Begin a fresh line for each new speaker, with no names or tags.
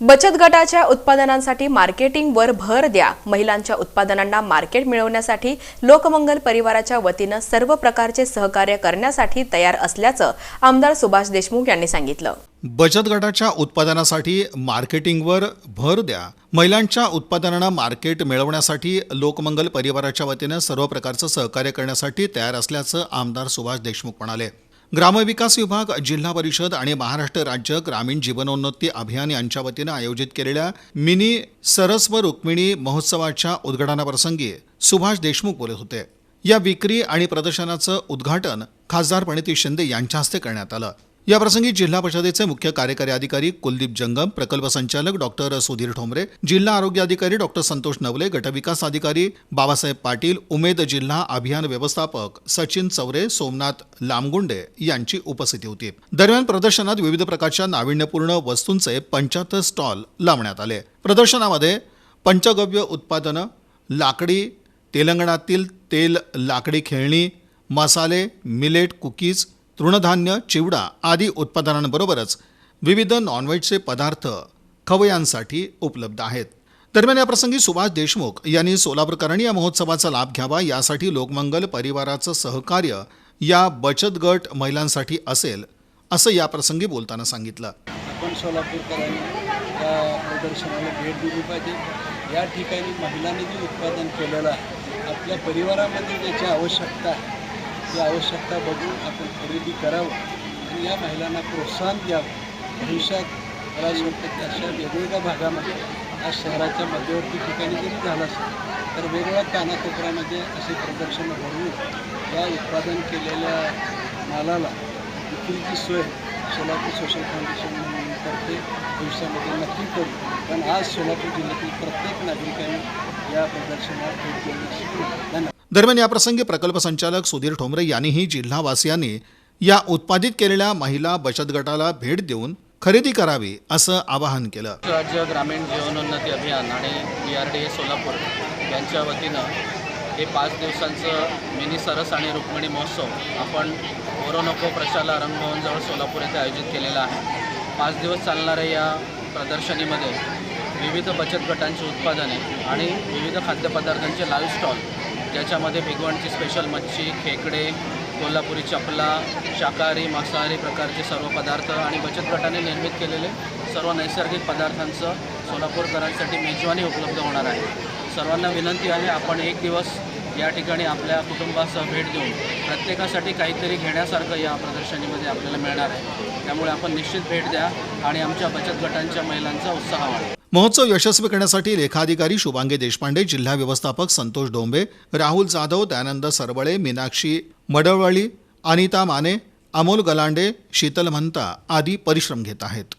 बचत गटाच्या उत्पादनांसाठी मार्केटिंगवर भर द्या. महिलांच्या उत्पादनांना मार्केट मिळवण्यासाठी लोकमंगल परिवाराच्या वतीनं सर्व प्रकारचे सहकार्य करण्यासाठी तयार असल्याचं आमदार सुभाष देशमुख यांनी सांगितलं.
बचत गटाच्या उत्पादनासाठी मार्केटिंगवर भर द्या. महिलांच्या उत्पादनांना मार्केट मिळवण्यासाठी लोकमंगल परिवाराच्या वतीनं सर्व प्रकारचं सहकार्य करण्यासाठी तयार असल्याचं आमदार सुभाष देशमुख म्हणाले. ग्रामविकास विभाग जिल्हा परिषद आणि महाराष्ट्र राज्य ग्रामीण जीवनोन्नती अभियान यांच्या वतीनं आयोजित केलेल्या मिनी सरस्व रुक्मिणी महोत्सवाच्या उद्घाटनाप्रसंगी सुभाष देशमुख बोलत होते. या विक्री आणि प्रदर्शनाचं उद्घाटन खासदार प्रणिती शिंदे यांच्या हस्ते करण्यात आलं. याप्रसंगी जिल्हा परिषदेचे मुख्य कार्यकारी अधिकारी कुलदीप जंगम प्रकल्प संचालक डॉक्टर सुधीर ठोंबरे जिल्हा आरोग्य अधिकारी डॉक्टर संतोष नवले गटविकास अधिकारी बाबासाहेब पाटील उमेद जिल्हा अभियान व्यवस्थापक सचिन चौरे सोमनाथ लामगुंडे यांची उपस्थिती होती. दरम्यान प्रदर्शनात विविध प्रकारच्या नाविन्यपूर्ण वस्तूंचे पंचाहत्तर स्टॉल लावण्यात आले. प्रदर्शनामध्ये पंचगव्य उत्पादनं लाकडी तेलंगणातील तेल लाकडी खेळणी मसाले मिलेट कुकीज तृणधान्य चिवडा आदी उत्पादनांबरोबरच विविध नॉनव्हेजचे पदार्थ खवयांसाठी उपलब्ध आहेत. दरम्यान याप्रसंगी सुभाष देशमुख यांनी सोलापूरकरांनी या महोत्सवाचा लाभ घ्यावा यासाठी लोकमंगल परिवाराचं सहकार्य या बचत गट महिलांसाठी असेल असं याप्रसंगी बोलताना सांगितलं.
आपण सोलापूरकरांनी या प्रदर्शनाला भेट दिली पाहिजे. या ठिकाणी महिलांनी जे उत्पादन केलेलं आहे आपल्या परिवारामध्ये ज्याची आवश्यकता आहे. ती आवश्यकता बघून आपण खरेदी करावं आणि या महिलांना प्रोत्साहन द्यावं. भविष्यात मला असं वाटतं की अशा वेगवेगळ्या भागामध्ये आज शहराच्या मध्यवर्ती ठिकाणी जरी झालं असेल तर वेगवेगळ्या कानाकोपऱ्यामध्ये असे प्रदर्शनं भरवून या उत्पादन केलेल्या मालाला विक्रीची सोय सोलापूर सोशल फाउंडेशनतर्फे भविष्यामध्ये नक्की करू. पण आज सोलापूर जिल्ह्यातील प्रत्येक नागरिकांनी या प्रदर्शनात भेट देण्याची धन्यवाद.
दरम्यान याप्रसंगी प्रकल्प संचालक सुधीर ठोंबरे यांनीही जिल्हावासियांनी या उत्पादित केलेल्या महिला बचत गटाला भेट देऊन खरेदी करावी असं आवाहन केलं.
राज्य ग्रामीण जीवनोन्नती अभियान आणि B R D A Solapur यांच्या वतीनं हे पाच दिवसांचं मिनी सरस आणि रुक्मिणी महोत्सव आपण ओरोनको प्रशाला रंगभवनजवळ सोलापूर येथे आयोजित केलेला आहे. पाच दिवस चालणाऱ्या या प्रदर्शनीमध्ये विविध बचत गटांची उत्पादने आणि विविध खाद्यपदार्थांचे लाईव्ह स्टॉल ज्याच्यामध्ये भिगवणची स्पेशल मच्छी खेकडे कोल्हापुरी चपला शाकाहारी मांसाहारी प्रकारचे सर्व पदार्थ आणि बचत गटाने निर्मित केलेले सर्व नैसर्गिक पदार्थांचं सोलापूरकरांसाठी मेजवानी उपलब्ध होणार आहे. सर्वांना विनंती आहे आपण एक दिवस या ठिकाणी आपल्या कुटुंबासह भेट देऊन प्रत्येकासाठी काहीतरी घेण्यासारखं या प्रदर्शनीमध्ये आपल्याला मिळणार आहे. त्यामुळे आपण निश्चित भेट द्या आणि आमच्या बचत गटांच्या महिलांचा उत्साह वाढवा.
महोत्सव यशस्वी करण्यासाठी लेखाधिकारी शुभांगी देशपांडे जिल्हा व्यवस्थापक संतोष डोंबे राहुल जाधव दयानंद सरवळे मीनाक्षी मडवळी अनिता माने अमोल गलांडे शीतल महंता आदी परिश्रम घेत आहेत.